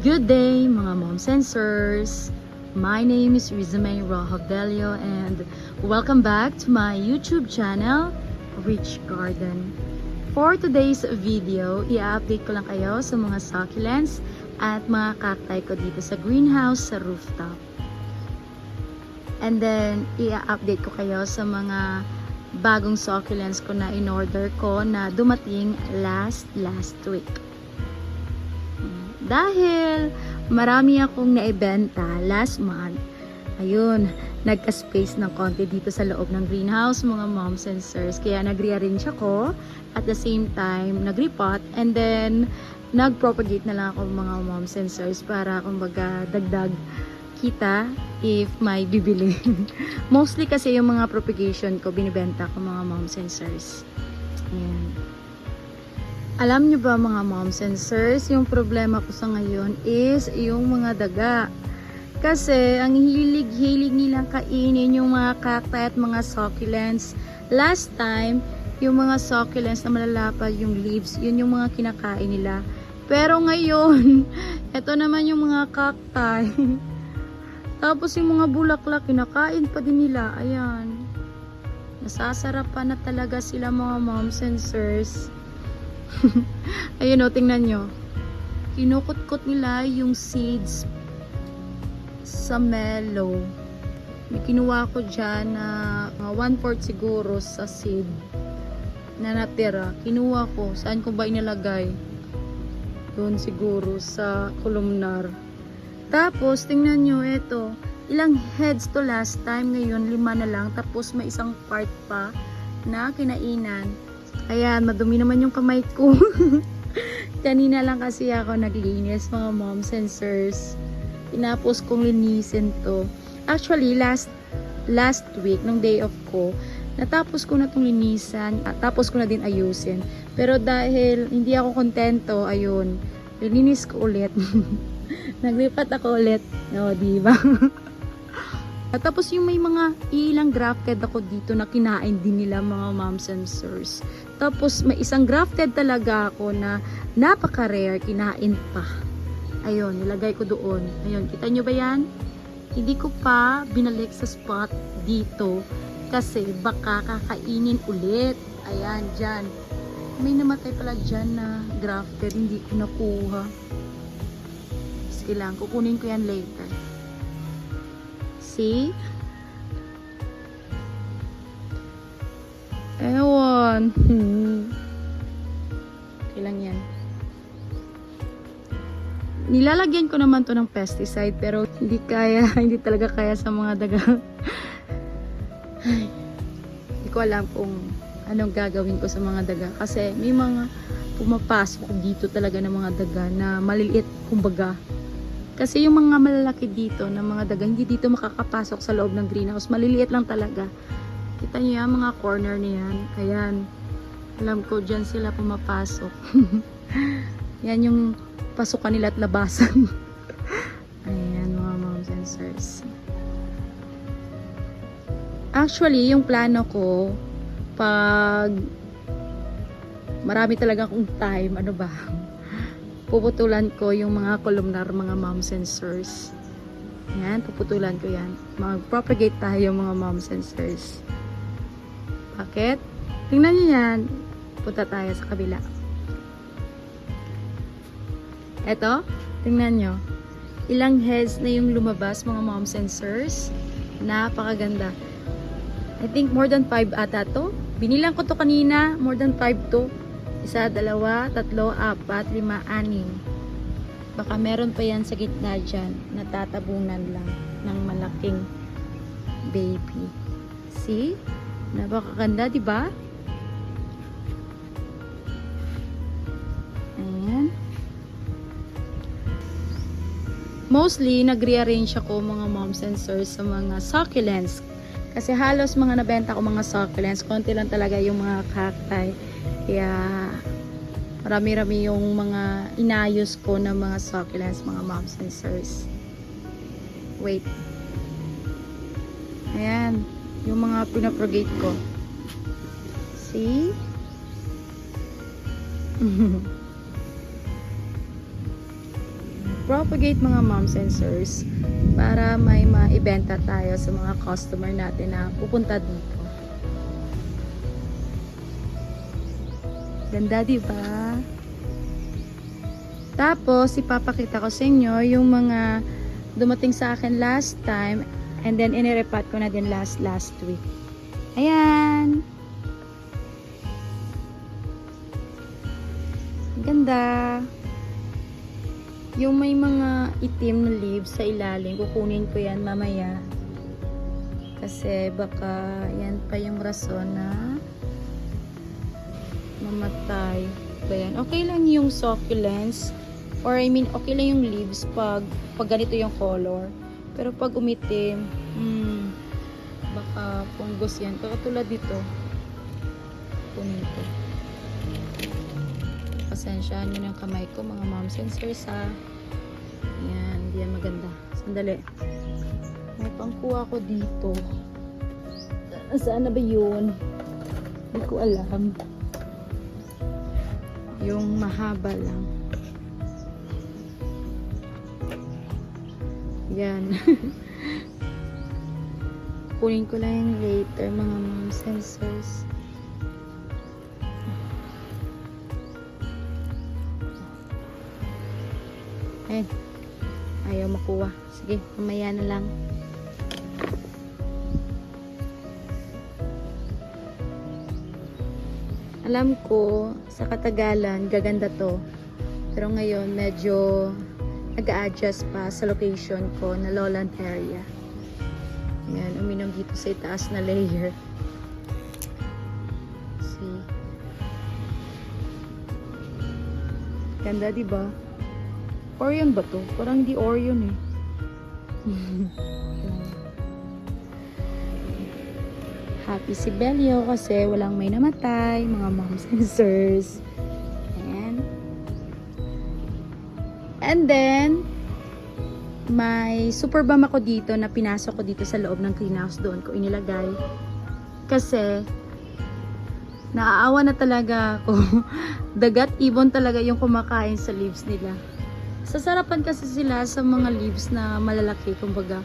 Good day mga mom sensors! My name is Rizame Rojavelio and welcome back to my YouTube channel, Rich Garden. For today's video, i-update ko lang kayo sa mga succulents at mga cacti ko dito sa greenhouse sa rooftop. And then, i-update ko kayo sa mga bagong succulents ko na in-order ko na dumating last last week. Dahil marami akong naibenta last month, ayun, nagka-space ng konti dito sa loob ng greenhouse, mga mom sensors. Kaya nag-rearrange ako at the same time, nag-repot and then nag-propagate na lang ako mga mom sensors para kumbaga dagdag kita if may bibili. Mostly kasi yung mga propagation ko, binibenta ko mga mom sensors. Ayan. Alam nyo ba mga moms and sirs, yung problema ko sa ngayon is yung mga daga. Kasi ang hilig-hilig nilang kainin yung mga cacti at mga succulents. Last time, yung mga succulents na malalapad yung leaves, yun yung mga kinakain nila. Pero ngayon, ito naman yung mga cacti. Tapos yung mga bulaklak, kinakain pa din nila. Ayan. Nasasarapan na talaga sila mga moms and sirs. Ayun o, tingnan nyo. Kinukot-kot nila yung seeds sa mellow. May kinuha ko dyan na uh, one-fourth siguro sa seed na natira. Kinuha ko. Saan ko ba inilagay? Doon siguro sa columnar. Tapos, tingnan nyo, ito. Ilang heads to last time. Ngayon, lima na lang. Tapos, may isang part pa na kinainan. Ayan, madumi naman yung kamay ko. Kanina lang kasi ako naglinis, mga mom sensors. Tinapos kong linisin to. Actually, last last week, nung day off ko, natapos ko na tong linisan, at tapos ko na din ayusin. Pero dahil hindi ako kontento, ayun, lininis ko ulit. Naglipat ako ulit. No, di ba? At tapos yung may mga ilang grafted ako dito na kinain din nila mga moms and sirs. Tapos may isang grafted talaga ako na napaka-rare, kinain pa. Ayun, nilagay ko doon. Ayun, kita nyo ba yan? Hindi ko pa binalik sa spot dito kasi baka kakainin ulit. Ayan, dyan. May namatay pala dyan na grafted, hindi ko nakuha. Sige lang, kukunin ko yan later. See? Ewan. Lang yan. Nilalagyan ko naman to ng pesticide pero hindi kaya, hindi talaga kaya sa mga daga. Ay, hindi ko alam kung anong gagawin ko sa mga daga kasi may mga pumapasok dito talaga ng mga daga na maliliit kumbaga. Kasi yung mga malalaki dito na mga daga hindi dito makakapasok sa loob ng greenhouse. Maliliit lang talaga. Kita niyo yan, mga corner niyan. Ayan. Alam ko, dyan sila pumapasok. yan yung pasukan nila at labasan. Ayan, mga moms and sirs. Actually, yung plano ko, pag marami talaga akong time, ano ba, puputulan ko yung mga columnar, mga moms and sirs. Puputulan ko yan. Mag-propagate tayo mga moms and sirs. Bakit? Tingnan nyo yan. Punta tayo sa kabila. Eto, tingnan nyo. Ilang heads na yung lumabas mga moms and sirs. Napakaganda. I think more than 5 ata to. Binilang ko to kanina. More than 5 to. Isa, dalawa, tatlo, apat, lima, anim. Baka meron pa yan sa gitna dyan. Natatabunan lang ng malaking baby. See? Napakaganda, di ba? Ayan. Mostly, nag-rearrange ako mga moms and sirs sa mga succulents. Kasi halos mga nabenta ko mga succulents. Konti lang talaga yung mga cacti. Kaya, marami-rami yung mga inayos ko na mga succulents, mga moms and sirs. Wait. Ayan. Yung mga pinapropagate ko. See? propagate mga mom sensors para may maibenta tayo sa mga customer natin na pupunta dito. Ganda, di ba? Tapos, ipapakita ko sa inyo yung mga dumating sa akin last time and then inirepat ko na din last last week. Ayan! Ganda! Yung may mga itim na leaves sa ilalim, kukunin ko yan mamaya. Kasi baka yan pa yung rason na mamatay. Ba? Okay lang yung succulents or I mean okay lang yung leaves pag pag ganito yung color. Pero pag umitim, hmm, baka fungus yan. Katulad dito. Kunin ko. Pasensyahan nyo ng kamay ko, mga mom sensors ha. Yan, hindi yan maganda. Sandali. May pangkuha ko dito. Saan na ba yun? Hindi ko alam. Yung mahaba lang. Yan. Kunin ko lang yung later mga mom sensors. Ayun. Ayaw makuha. Sige, mamaya na lang. Alam ko, sa katagalan, gaganda to. Pero ngayon, medyo nag-a-adjust pa sa location ko na lowland area. Ayan, uminom dito sa itaas na layer. See? Ganda, di ba? Orion ba to? Parang di Orion eh. Happy si Belio kasi walang may namatay, mga mom sensors. Ayan. And then, may super bomb ako dito na pinasok ko dito sa loob ng greenhouse doon ko inilagay. Kasi, naaawa na talaga ako. Dagat ibon talaga yung kumakain sa leaves nila. Sasarapan kasi sila sa mga leaves na malalaki, kumbaga.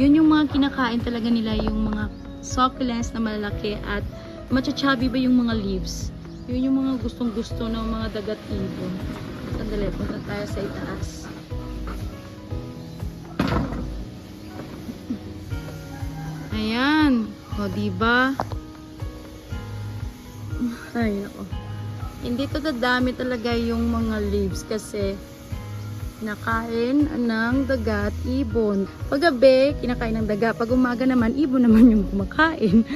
Yun yung mga kinakain talaga nila, yung mga succulents na malalaki at machachabi ba yung mga leaves. Yun yung mga gustong gusto ng mga dagat ibon. Sandali, punta tayo sa itaas. Ayan. O, diba? Ay, ako. Hindi to dadami talaga yung mga leaves kasi kinakain ng dagat ibon. Pag gabi, kinakain ng daga. Pag umaga naman, ibon naman yung kumakain.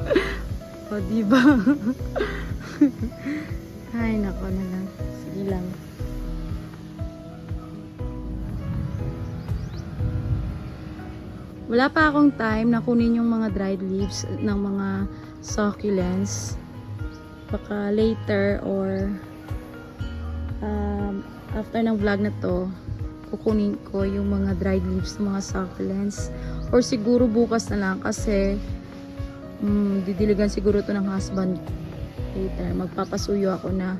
o, diba? Ay, nako na lang. Sige lang. Wala pa akong time na kunin yung mga dried leaves ng mga succulents. Baka later or um, after ng vlog na to, kukunin ko yung mga dried leaves ng mga succulents. Or siguro bukas na lang kasi mm, didiligan siguro to ng husband later. Magpapasuyo ako na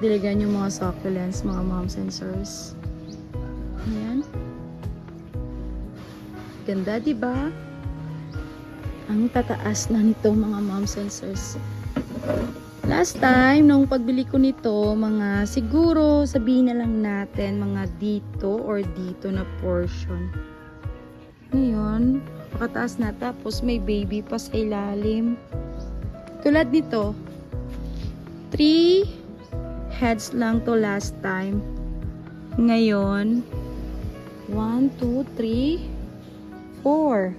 diligan yung mga succulents, mga mom sensors. Ayan. Ganda, di ba? Ang tataas na nito mga mom sensors. Last time, nung pagbili ko nito, mga siguro sabihin na lang natin mga dito or dito na portion. Ngayon, pakataas na tapos may baby pa sa ilalim. Tulad nito, 3 heads lang to last time. Ngayon, 1, 2, 3, 4.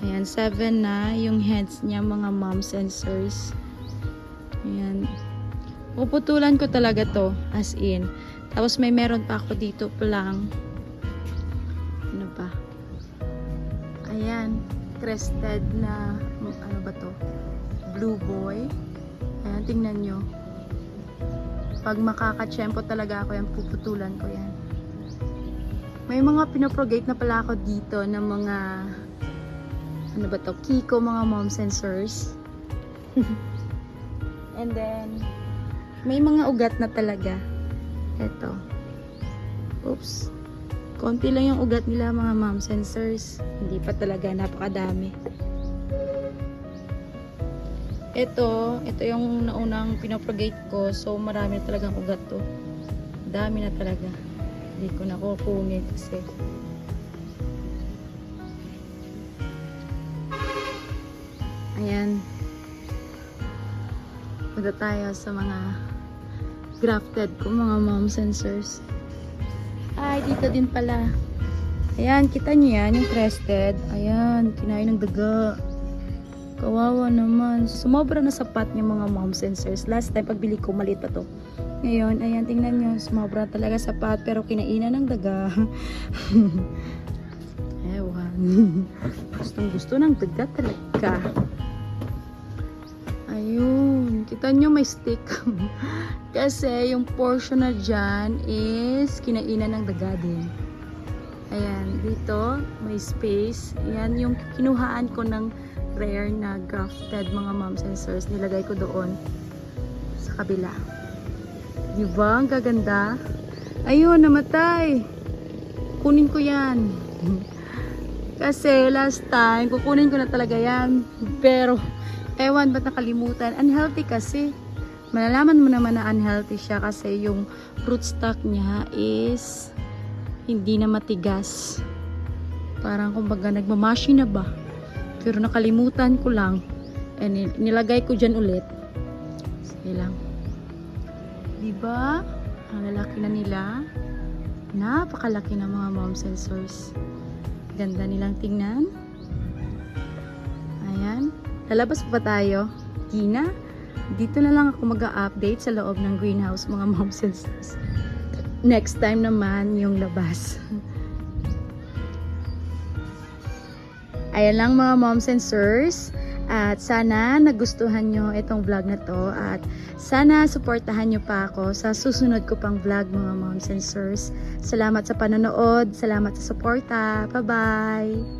Ayan, 7 na yung heads niya, mga mom sensors. Ayan. Puputulan ko talaga to, as in. Tapos may meron pa ako dito lang. Ano pa? Ayan, crested na, ano ba to? Blue boy. Ayan, tingnan nyo. Pag makakatsyempo talaga ako yan, puputulan ko yan. May mga pinaprogate na pala ako dito ng mga ano ba to? Kiko mga mom sensors. And then may mga ugat na talaga. Ito. Oops. Konti lang yung ugat nila mga mom sensors. Hindi pa talaga napakadami. Ito, ito yung naunang pinapropagate ko. So marami talagang ugat to. Dami na talaga. Hindi ko na kukunin kasi. Ayan. Punta tayo sa mga grafted ko, mga mom sensors. Ay, dito din pala. Ayan, kita niyo yan, yung crested. Ayan, kinain ng daga. Kawawa naman. Sumobra na sapat yung mga mom sensors. Last time, pagbili ko, maliit pa to. Ngayon, ayan, tingnan nyo. Sumobra talaga sapat, pero kinainan ng daga. Ewan. Gustong gusto ng daga talaga. Ayun. Kita nyo may stick. Kasi yung portion na dyan is kinainan ng daga din. Ayan, dito may space. Ayan yung kinuhaan ko ng rare na grafted mga mom sensors. Nilagay ko doon sa kabila. Di ba? Ang gaganda. Ayun, namatay. Kunin ko yan. Kasi last time, kukunin ko na talaga yan. Pero, ewan ba't nakalimutan? Unhealthy kasi. Malalaman mo naman na unhealthy siya kasi yung rootstock niya is hindi na matigas. Parang kumbaga nagmamashi na ba? Pero nakalimutan ko lang. And nilagay ko dyan ulit. Sige lang. Diba? Ang lalaki na nila. Napakalaki ng mga mom sensors. Ganda nilang tingnan. Lalabas pa tayo? Gina? Dito na lang ako mag-update sa loob ng greenhouse mga mom sensors. Next time naman yung labas. Ayan lang mga moms and sirs. At sana nagustuhan nyo itong vlog na to. At sana supportahan nyo pa ako sa susunod ko pang vlog mga moms and sirs. Salamat sa panonood. Salamat sa suporta. Bye-bye!